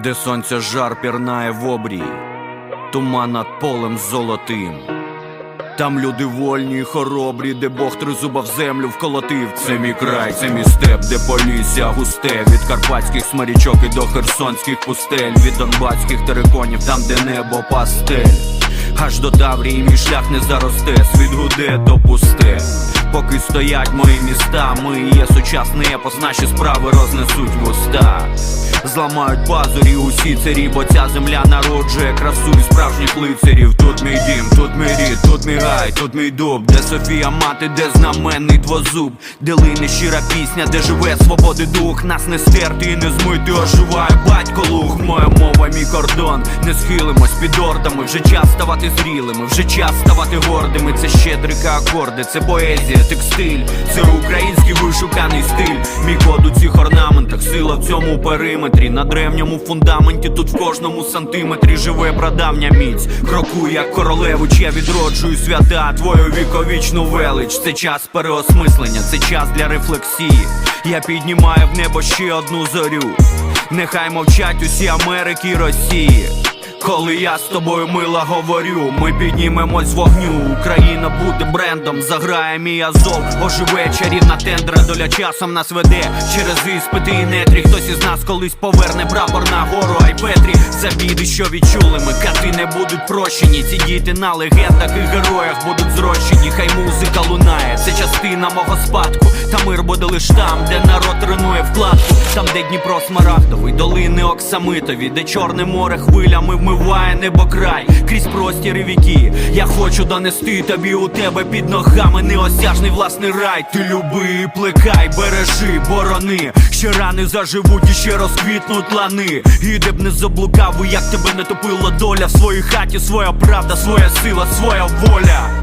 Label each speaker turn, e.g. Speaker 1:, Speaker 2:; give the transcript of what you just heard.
Speaker 1: де сонця жар пірнає в обрії, туман над полем золотим. Там люди вольні й хоробрі, де Бог тризуба в землю вколотив. Це мій край, це мій степ, де полісся густе. Від карпатських смарічок і до херсонських пустель, від донбатських териконів, там, де небо пастель. Аж до Таврії мій шлях не заросте, світ гуде то пусте. Поки стоять мої міста, ми є сучасний епос, наші справи рознесуть в уста. Зламають пазурі усі царі, бо ця земля народжує красу і справжніх лицарів. Тут мій дім, тут мій рід, тут мій гай, тут мій дуб, де Софія мати, де знаменний двозуб, де лине щира пісня, де живе свободи дух, нас не стерти і не змити, оживає батько луг. Моя мова, мій кордон, не схилимось під ордами. Вже час ставати зрілими, вже час ставати гордими. Це щедрика акорди, це поезія, текстиль, це український вишуканий стиль. Мій код у цих орнаментах, сила в цьому периметрі. На древньому фундаменті, тут в кожному сантиметрі живе прадавня міць. Крокуй, як королевич, я відроджую свята, твою віковічну велич. Це час переосмислення, це час для рефлексії. Я піднімаю в небо ще одну зорю. Нехай мовчать усі Америки і Росії. Коли я з тобою мила говорю, ми піднімемось з вогню. Україна буде брендом, заграє мій азов, оживе чарівна тендра, доля часом нас веде через іспити і нетрі. Хтось із нас колись поверне прапор на гору, ай Петрі. За біди, що відчули ми, кати не будуть прощені. Ці діти на легендах і героях будуть зрощені. Хай музика лунає, це частина мого спадку. Та мир буде лиш там, де народ тренує вкладку. Там, де Дніпро смарагдовий, долини оксамитові, де чорне море хвилями вмиває небокрай крізь простіри віки. Я хочу донести тобі у тебе під ногами неосяжний власний рай. Ти люби плекай, бережи, борони. Ще рани заживуть і ще розквітнуть лани. І де б не заблукав, як тебе не топила доля в своїй хаті, своя правда, своя сила, своя воля.